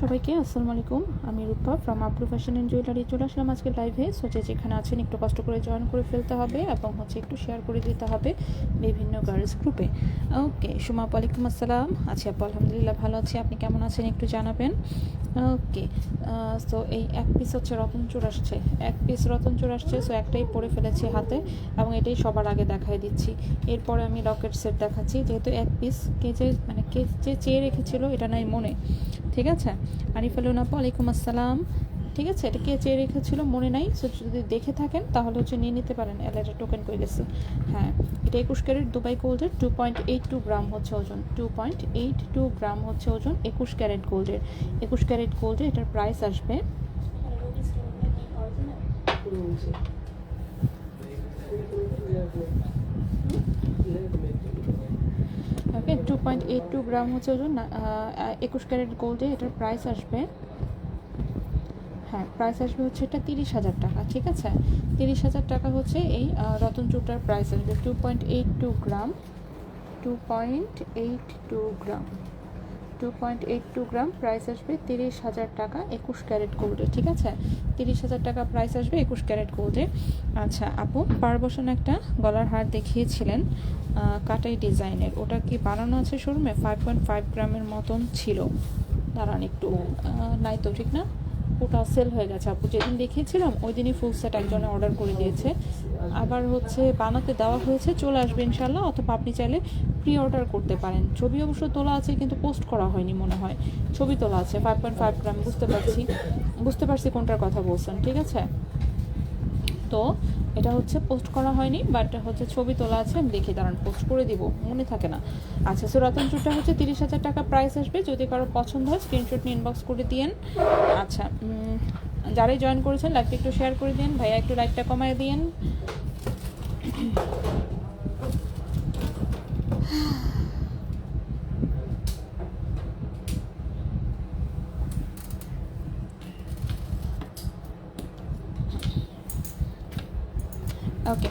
সবাইকে আসসালামু আলাইকুম। আমি Rupa from Apru fashion and jewellery চলে আসলাম আজকে লাইভে সোচে যেখানে আছেন একটু কষ্ট করে জয়েন করে ফেলতে হবে এবং হচ্ছে একটু শেয়ার করে দিতে হবে বিভিন্ন গার্লস গ্রুপে ওকে সুমা আপু, ওয়ালাইকুম আসসালাম। আছি আপু আলহামদুলিল্লাহ ভালো আছি। আপনি কেমন আছেন একটু জানাবেন? ওকে সো এই এক পিস হচ্ছে রতনচুর আসছে। এক পিস রতনচুর আসছে সো একটাই পরে ফেলেছি হাতে এবং এটাই সবার আগে দেখাই দিচ্ছি। এরপরে আমি লকেট সেট দেখাচ্ছি। যেহেতু এক পিস কে যে মানে কে যে চেয়ে রেখেছিল এটা নাই মনে। ঠিক আছে? আরিফ আলুন আপু আলাইকুম আসসালাম। ঠিক আছে? এটা কে চেয়ে রেখেছিল? মনে নাই। সো যদি দেখে থাকেন, তাহলে হচ্ছে নিয়ে নিতে পারেন। এলা এটা টোকেন করে গেছে? হ্যাঁ এটা একুশ ক্যারেট দুবাই গোল্ডের। Two point eight two gram হচ্ছে ওজন। Two point eight two gram হচ্ছে ওজন একুশ ক্যারেট গোল্ডের। একুশ ক্যারেট গোল্ডের এটার প্রাইস আসবে। Okay two point eight two gram হচ্ছে ওজন একুশ ক্যারেট গোল্ডে এটার প্রাইস আসবে হ্যাঁ প্রাইস আসবে হচ্ছে এটা তিরিশ হাজার টাকা, ঠিক আছে? তিরিশ হাজার টাকা হচ্ছে এই রতন চুটার প্রাইস আসবে two point eight two gram two point eight two gram. Two point eight two gram price আসবে তিরিশ হাজার টাকা, একুশ ক্যারেট গোল্ডে ঠিক আছে? তিরিশ হাজার টাকা প্রাইস আসবে একুশ ক্যারেট গোল্ডে আচ্ছা আপু পার বসন একটা গলার হার দেখিয়েছিলেন কাটাই ডিজাইনের। ওটা কি বানানো আছে শোরুমে? ফাইভ পয়েন্ট ফাইভ গ্রামের মতন ছিল। দাঁড়ান একটু নাই তো, ঠিক না? ওটা সেল হয়ে গেছে, আপু, যেদিন দেখিয়েছিলাম ওই দিনই ফুল সেট একজনে অর্ডার করে দিয়েছে। আবার হচ্ছে বানাতে দেওয়া হয়েছে, চলে আসবে ইনশাল্লাহ অথবা আপনি চাইলে প্রি অর্ডার করতে পারেন। ছবি অবশ্য তোলা আছে, কিন্তু পোস্ট করা হয়নি মনে হয়। ছবি তোলা আছে ফাইভ পয়েন্ট ফাইভ গ্রাম বুঝতে পারছি। বুঝতে পারছি কোনটার কথা বলছেন, ঠিক আছে? তো এটা হচ্ছে পোস্ট করা হয়নি বাট হচ্ছে ছবি তোলা আছে, আমি দেখি দাঁড়ান পোস্ট করে দিব, মনে থাকে না। আচ্ছা সো রতন চুটটা হচ্ছে তিরিশ হাজার টাকা প্রাইস আসবে, যদি কারও পছন্দ হয় স্ক্রিনশট নিয়ে ইনবক্স করে দিয়েন। আচ্ছা যারাই জয়েন করেছেন লাইকটা একটু শেয়ার করে দিন ভাইয়া একটু লাইকটা কমায় দিন ওকে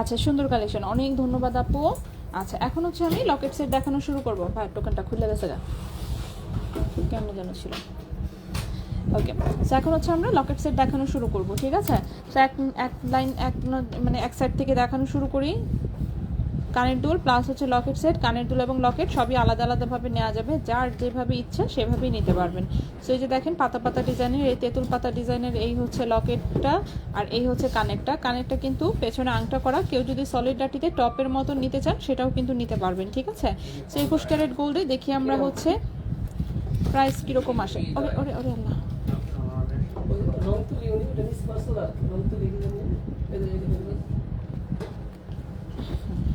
আচ্ছা সুন্দর কালেকশন অনেক ধন্যবাদ আপু। আচ্ছা এখন হচ্ছে আমি লকেট সেট দেখানো শুরু করব। ভাই টোকেনটা খুলে গেছে গা। কেমন যেন ছিল। ওকে সো এখন হচ্ছে আমরা লকেট সেট দেখানো শুরু করব, ঠিক আছে? সো এক এক লাইন এক মানে এক সাইড থেকে দেখানো শুরু করি। কানের দুল প্লাস হচ্ছে লকেট সেট কানের দুল এবং লকেট সবই আলাদা আলাদাভাবে নেওয়া যাবে। যার যেভাবে ইচ্ছা সেভাবেই নিতে পারবেন। সো এই যে দেখেন, পাতা পাতা ডিজাইনের এই তেঁতুল পাতা ডিজাইনের এই হচ্ছে লকেটটা আর এই হচ্ছে কানেরটা। কানেরটা কিন্তু পেছনে আংটা করা। কেউ যদি সলিড ডাটিতে টপের মতো নিতে চান, সেটাও কিন্তু নিতে পারবেন, ঠিক আছে? সো একুশ ক্যারেট গোল্ডে দেখি আমরা হচ্ছে প্রাইস কীরকম আসে। ওরে ওরে ওরে আল্লাহ।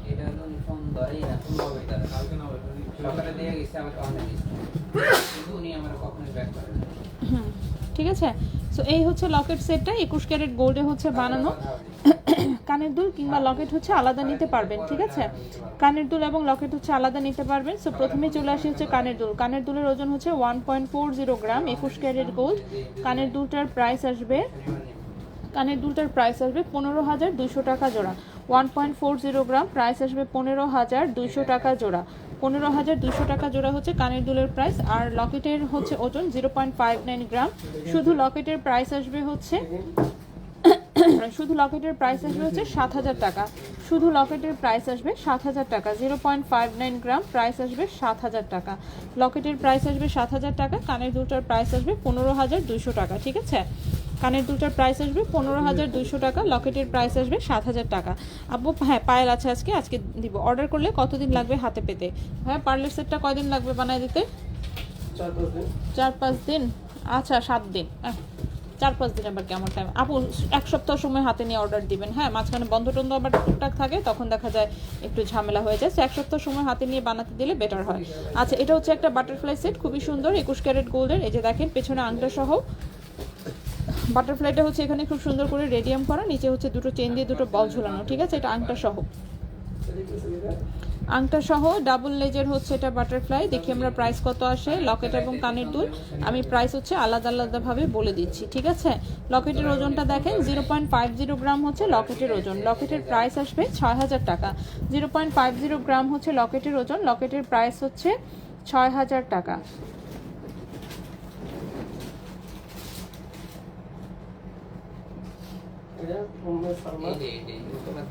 এটা একদম ফোন ধরেই না সকালে দিয়ে গেছে আমাকে অনেক কিন্তু উনি আমার কখনোই ব্যাক করেন। ঠিক আছে সো এই হচ্ছে লকেট সেটটা একুশ ক্যারেট গোল্ডে হচ্ছে বানানো কানের দুল কিংবা লকেট হচ্ছে আলাদা নিতে পারবেন, ঠিক আছে? কানের দুল এবং লকেট হচ্ছে আলাদা নিতে পারবেন। সো প্রথমে চলে আসি হচ্ছে কানের দুল। কানের দুলের ওজন হচ্ছে one point four zero gram, একুশ ক্যারেট গোল্ড। কানের দুলটার প্রাইস আসবে, কানের দুলটার প্রাইস আসবে পনেরো হাজার দুশো টাকা জোড়া। One point four zero gram, price আসবে পনেরো হাজার দুইশো টাকা জোড়া। পনেরো হাজার দুশো টাকা জোড়া হচ্ছে কানের দুলের প্রাইস, আর লকেটের হচ্ছে ওজন zero point five nine gram. শুধু লকেটের প্রাইস আসবে হচ্ছে শুধু লকেটের প্রাইস আসবে হচ্ছে সাত হাজার টাকা। শুধু লকেটের প্রাইস আসবে সাত হাজার টাকা। Zero point five nine gram price আসবে সাত হাজার টাকা। লকেটের প্রাইস আসবে সাত হাজার টাকা কানের দুলটার প্রাইস আসবে পনেরো হাজার দুইশো টাকা ঠিক আছে? কানের দুলটার প্রাইস আসবে পনেরো হাজার দুইশো টাকা লকেটের প্রাইস আসবে সাত হাজার টাকা। আপু হ্যাঁ পায়েল আছে আজকে আজকে দিব। অর্ডার করলে কতদিন লাগবে হাতে পেতে? হ্যাঁ পার্লার সেটটা কয়দিন লাগবে বানায় দিতে? চার পাঁচ দিন। আচ্ছা সাত দিন। চার পাঁচ দিন আবার কেমন টাইম আপু, এক সপ্তাহ সময় হাতে নিয়ে অর্ডার দিবেন হ্যাঁ? মাঝখানে বন্ধ টন্ধ আবার টুকটাক থাকে, তখন দেখা যায় একটু ঝামেলা হয়ে যায়। এক সপ্তাহ সময় হাতে নিয়ে বানাতে দিলে বেটার হয়। আচ্ছা এটা হচ্ছে একটা বাটারফ্লাই সেট খুবই সুন্দর, একুশ ক্যারেট গোল্ডের এই যে দেখেন, পেছনে আংটা সহ। বাটারফ্লাইটা হচ্ছে এখানে খুব সুন্দর করে রেডিয়াম করা, নিচে হচ্ছে দুটো চেন দিয়ে দুটো বল ঝুলানো, ঠিক আছে? এটা আংটা সহ। আংটা সহ ডাবল লেজের হচ্ছে এটা বাটারফ্লাই দেখি আমরা প্রাইস কত আসে। লকেট এবং কানের দুল। আমি প্রাইস হচ্ছে আলাদা আলাদাভাবে বলে দিচ্ছি ঠিক আছে? লকেটের ওজনটা দেখেন zero point five zero gram হচ্ছে লকেটের ওজন। লকেটের প্রাইস আসবে ছয় হাজার টাকা। Zero point five zero gram হচ্ছে লকেটের ওজন। লকেটের প্রাইস হচ্ছে ছয় হাজার টাকা।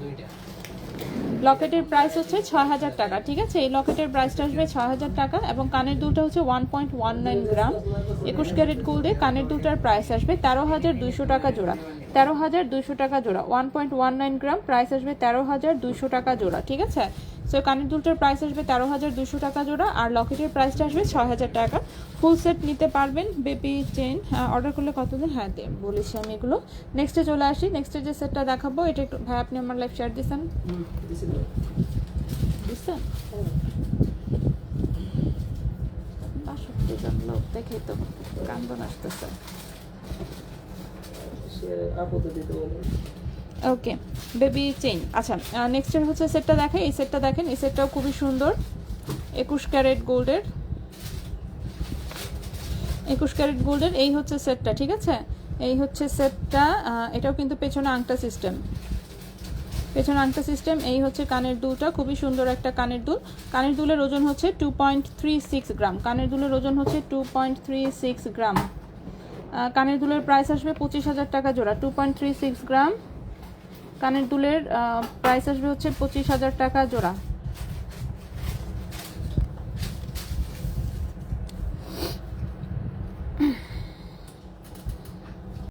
দুইটা। লকেটের প্রাইস হচ্ছে ছ হাজার টাকা, ঠিক আছে? এই লকেটের প্রাইসটা আসবে ছ হাজার টাকা এবং কানের দুলটা হচ্ছে one point one nine gram একুশ ক্যারেট গোল্ডে কানের দুলটার প্রাইস আসবে তেরো হাজার দুইশো টাকা জোড়া। তেরো হাজার দুইশো টাকা জোড়া। One point one nine gram price আসবে তেরো হাজার দুইশো টাকা জোড়া ঠিক আছে? সো কানের দুলটার প্রাইস আসবে তেরো হাজার দুশো টাকা জোড়া আর লকেটের প্রাইসটা আসবে ছয় হাজার টাকা। ফুল সেট নিতে পারবেন বেবি চেন অর্ডার করলে কতদিন? হ্যাঁ দে বলেছি আমি এগুলো। নেক্সটে চলে আসি নেক্সটে যে সেটটা দেখাবো এটা একটু ভাই আপনি আমার লাইফ শেয়ার দিয়েছেন? দিচ্ছেন বাষট্টি জন লোক দেখে তো কান্দন আসতেছে। ওকে বেবি চেইন আচ্ছা নেক্সটের হচ্ছে সেটটা দেখেন এই সেটটা দেখেন, এই সেটটাও খুবই সুন্দর। একুশ ক্যারেট গোল্ডের। একুশ ক্যারেট গোল্ডের, এই হচ্ছে সেটটা ঠিক আছে? এই হচ্ছে সেটটা এটাও কিন্তু পেছনে আংটা সিস্টেম পেছনে আংটা সিস্টেম এই হচ্ছে কানের দুলটা, খুবই সুন্দর একটা কানের দুল। কানের দুলের ওজন হচ্ছে two point three six gram কানের দুলের ওজন হচ্ছে two point three six gram কানের দুলের প্রাইস আসবে পঁচিশ হাজার টাকা জোড়া two point three six gram কানের দুলের প্রাইস আসবে হচ্ছে পঁচিশ হাজার টাকা জোড়া।